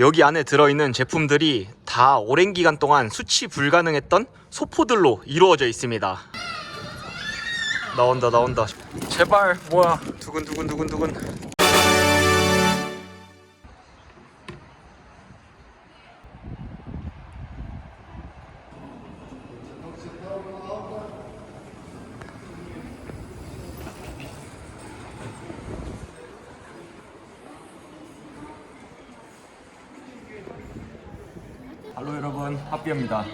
여기 안에 들어있는 제품들이 다 오랜 기간 동안 수치 불가능했던 소포들로 이루어져 있습니다. 나온다 나온다. 제발 뭐야 두근두근 두근두근. 여러분 하비입니다.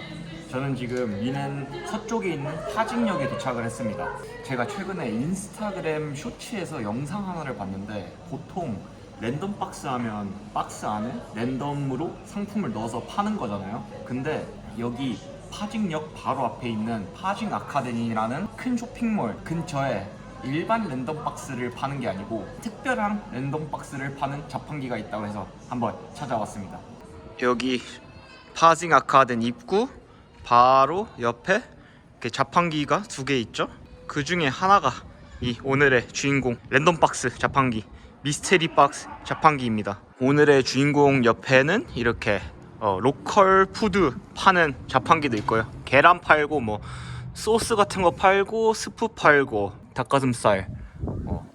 저는 지금 미넨 서쪽에 있는 파직역에 도착을 했습니다. 제가 최근에 인스타그램 쇼츠에서 영상 하나를 봤는데 보통 랜덤 박스 하면 박스 안에 랜덤으로 상품을 넣어서 파는 거잖아요. 근데 여기 파직역 바로 앞에 있는 파직 아카데미라는 큰 쇼핑몰 근처에 일반 랜덤 박스를 파는 게 아니고 특별한 랜덤 박스를 파는 자판기가 있다고 해서 한번 찾아왔습니다. 여기 파징 아카덴 입구 바로 옆에 이렇게 자판기가 두 개 있죠. 그 중에 하나가 이 오늘의 주인공 랜덤 박스 자판기 미스테리 박스 자판기입니다. 오늘의 주인공 옆에는 이렇게 어, 로컬 푸드 파는 자판기도 있고요. 계란 팔고 뭐 소스 같은 거 팔고 스프 팔고 닭가슴살 어,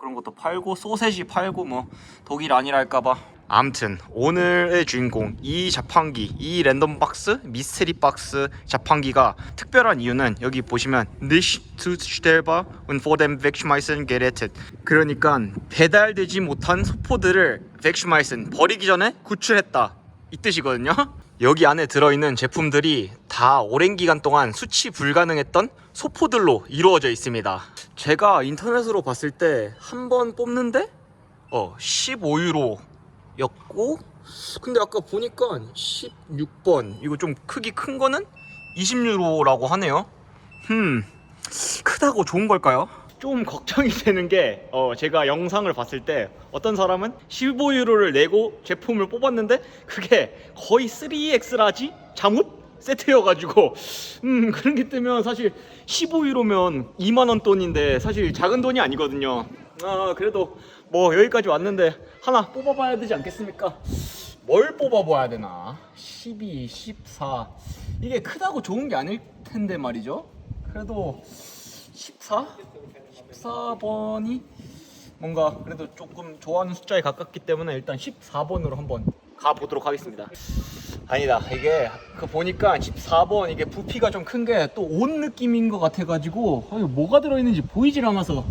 그런 것도 팔고 소세지 팔고 뭐 독일 아니랄까봐 암튼 오늘의 주인공 이 자판기 이 랜덤 박스 미스테리 박스 자판기가 특별한 이유는 여기 보시면 nicht zu stellbar und vor dem wegschmeißen gerettet 그러니까 배달되지 못한 소포들을 wegschmeißen 버리기 전에 구출했다. 이 뜻이거든요. 여기 안에 들어있는 제품들이 다 오랜 기간 동안 수치 불가능했던 소포들로 이루어져 있습니다. 제가 인터넷으로 봤을 때 한 번 뽑는데? 어 15유로 였고 근데 아까 보니까 16번. 이거 좀 크기 큰 거는 20유로라고 하네요. 음 크다고 좋은 걸까요? 좀 걱정이 되는 게 어, 제가 영상을 봤을 때 어떤 사람은 15유로를 내고 제품을 뽑았는데 그게 거의 3X라지? 잠옷 세트여가지고. 음 그런 게 뜨면 사실 15유로면 2만원 돈인데 사실 작은 돈이 아니거든요. 아 그래도 뭐 여기까지 왔는데 하나 뽑아봐야 되지 않겠습니까? 뭘 뽑아봐야 되나? 12, 14 이게 크다고 좋은 게 아닐 텐데 말이죠. 그래도 14? 14번이 뭔가 그래도 조금 좋아하는 숫자에 가깝기 때문에 일단 14번으로 한번 가보도록 하겠습니다. 아니다 이게 그 보니까 14번 이게 부피가 좀 큰 게 또 옷 느낌인 것 같아가지고 아니, 뭐가 들어있는지 보이질 않아서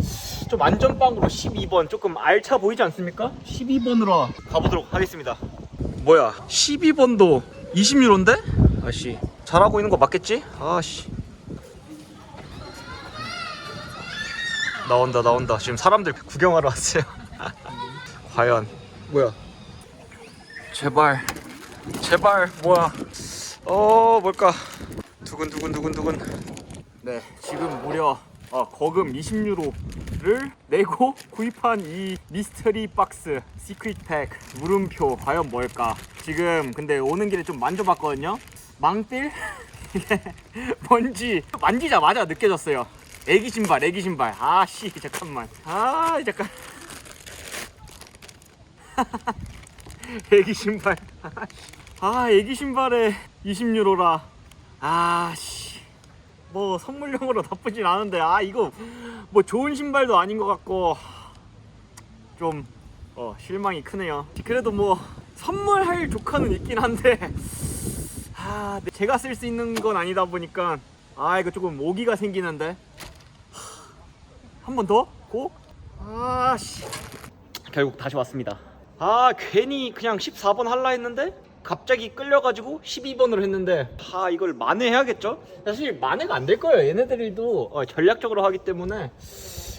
좀 안전빵으로 12번 조금 알차 보이지 않습니까? 12번으로 가보도록 하겠습니다 뭐야 12번도 20유로인데? 아씨 잘하고 있는 거 맞겠지? 아씨 나온다 나온다 지금 사람들 구경하러 왔어요 과연 뭐야 제발. 제발 뭐야. 어 뭘까. 두근두근 두근두근. 네 지금 무려 어, 거금 20유로를 내고 구입한 이 미스터리 박스 시크릿 팩 물음표 과연 뭘까? 지금 근데 오는 길에 좀 만져봤거든요. 망필 이게 뭔지. 만지자마자 느껴졌어요. 애기 신발 애기 신발. 아씨 잠깐만. 아 잠깐 애기 신발. 아 애기 신발에 20유로라. 아씨. 뭐 선물용으로 나쁘진 않은데 아 이거 뭐 좋은 신발도 아닌 것 같고. 좀 어, 실망이 크네요. 그래도 뭐 선물할 조건은 있긴 한데 아 네, 제가 쓸 수 있는 건 아니다 보니까 아 이거 조금 오기가 생기는데. 한 번 더? 고? 아씨. 결국 다시 왔습니다 아 괜히 그냥 14번 할라 했는데 갑자기 끌려가지고 12번으로 했는데 아 이걸 만회해야겠죠? 사실 만회가 안 될 거예요. 얘네들도 어, 전략적으로 하기 때문에.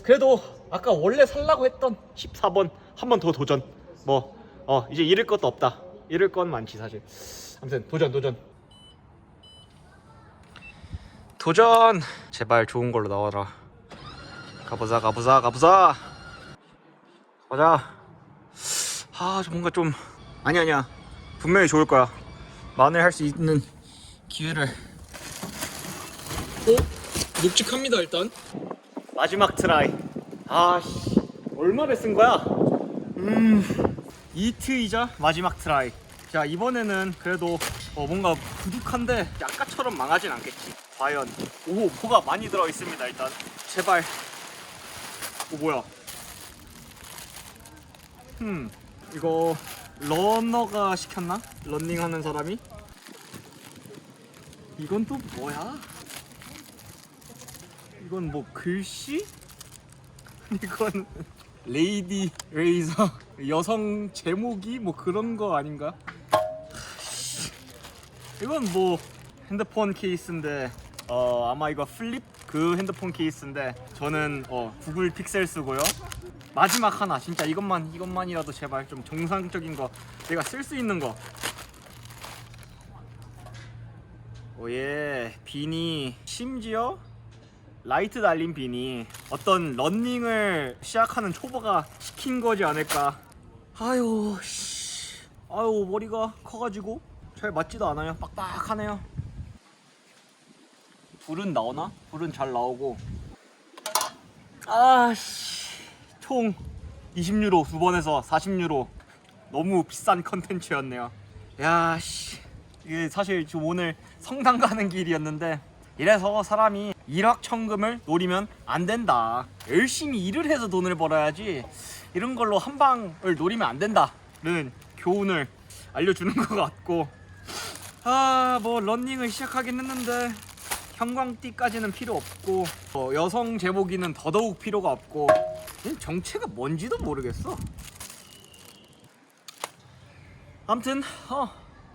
그래도 아까 원래 살라고 했던 14번 한 번 더 도전. 뭐 어, 이제 잃을 것도 없다. 잃을 건 많지 사실. 아무튼 도전 도전. 도전! 제발 좋은 걸로 나와라. 가보자 가보자 가보자! 가자 아 뭔가 좀 아니 아니야. 분명히 좋을 거야. 만회 할수 있는 기회를. 어? 묵직합니다 일단. 마지막 트라이. 아씨. 얼마를 쓴 거야? 음 이트이자 마지막 트라이. 자 이번에는 그래도 어, 뭔가 부족한데 아까처럼 망하진 않겠지. 과연. 오 뭐가 많이 들어 있습니다 일단. 제발. 오 뭐야? 음 이거 러너가 시켰나? 런닝하는 사람이? 이건 또 뭐야? 이건 뭐 글씨? 이건 레이디 레이저 여성 제목이 뭐 그런 거 아닌가? 이건 뭐 핸드폰 케이스인데 어 아마 이거 플립 그 핸드폰 케이스인데 저는 어 구글 픽셀 쓰고요. 마지막 하나 진짜 이것만 이것만이라도 제발 좀 정상적인 거 내가 쓸 수 있는 거. 오예 비니 심지어 라이트 달린 비니 어떤 런닝을 시작하는 초보가 시킨 거지 않을까 아유 씨 아유 머리가 커가지고 잘 맞지도 않아요 빡빡하네요 불은 나오나? 불은 잘 나오고. 아씨 총 20유로 두 번에서 40유로. 너무 비싼 컨텐츠였네요. 야씨. 이게 사실 좀 오늘 성당 가는 길이었는데 이래서 사람이 일확천금을 노리면 안 된다. 열심히 일을 해서 돈을 벌어야지 이런 걸로 한 방을 노리면 안 된다는 교훈을 알려주는 것 같고. 아 뭐 런닝을 시작하긴 했는데 형광띠까지는 필요 없고 어, 여성 제복이는 더더욱 필요가 없고 얘 정체가 뭔지도 모르겠어. 아무튼 어,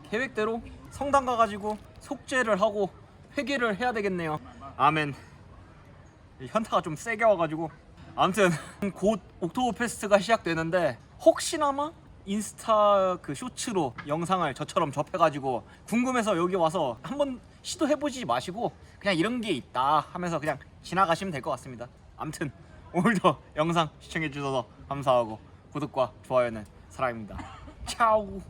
계획대로 성당 가가지고 속죄를 하고 회개를 해야 되겠네요. 아멘. 이 현타가 좀 세게 와가지고 아무튼 곧 옥토버 페스트가 시작되는데 혹시나마 인스타 그 쇼츠로 영상을 저처럼 접해가지고 궁금해서 여기 와서 한번 시도해보지 마시고 그냥 이런 게 있다 하면서 그냥 지나가시면 될 것 같습니다. 아무튼 오늘도 영상 시청해주셔서 감사하고 구독과 좋아요는 사랑입니다. 차우.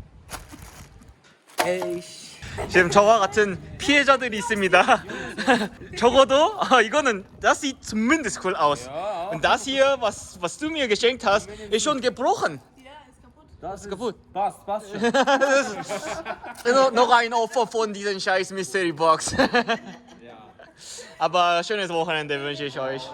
에이씨. 지금 저와 같은 피해자들이 있습니다. 적어도 아, 이거는 das sieht zumindest cool aus. Und das hier, was was du mir geschenkt hast, ist schon gebrochen. Das ist kaputt. Passt, passt schon. No- Noch ein Opfer von diesen scheiß Mystery Box. Schönes Wochenende wünsche ich euch.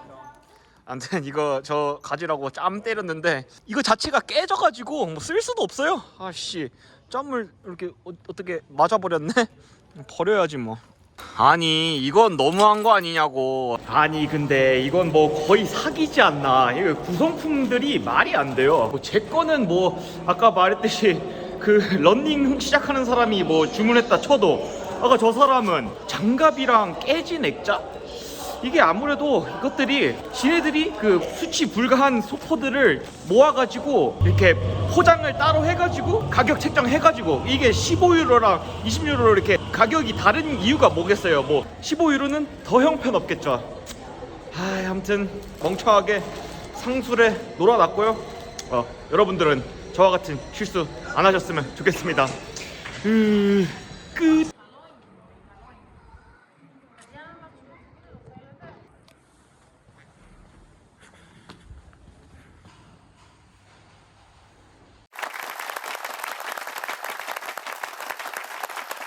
아무튼 이거 저 가지라고 짬 때렸는데 이거 자체가 깨져가지고 뭐 쓸 수도 없어요. 아씨 짬을 이렇게 어, 어떻게 맞아버렸네. 버려야지 뭐. 아니 이건 너무한 거 아니냐고. 아니 근데 이건 뭐 거의 사기지 않나. 이거 구성품들이 말이 안 돼요. 뭐 제 거는 뭐 아까 말했듯이 그 런닝 시작하는 사람이 뭐 주문했다 쳐도 아까 저 사람은 장갑이랑 깨진 액자 이게 아무래도 이것들이 지네들이 그 수치 불가한 소포들을 모아가지고 이렇게 포장을 따로 해가지고 가격 책정해가지고 이게 15유로랑 20유로 이렇게 가격이 다른 이유가 뭐겠어요? 뭐 15유로는 더 형편없겠죠. 아 아무튼 멍청하게 상술에 놀아놨고요. 어, 여러분들은 저와 같은 실수 안 하셨으면 좋겠습니다. 으, 끝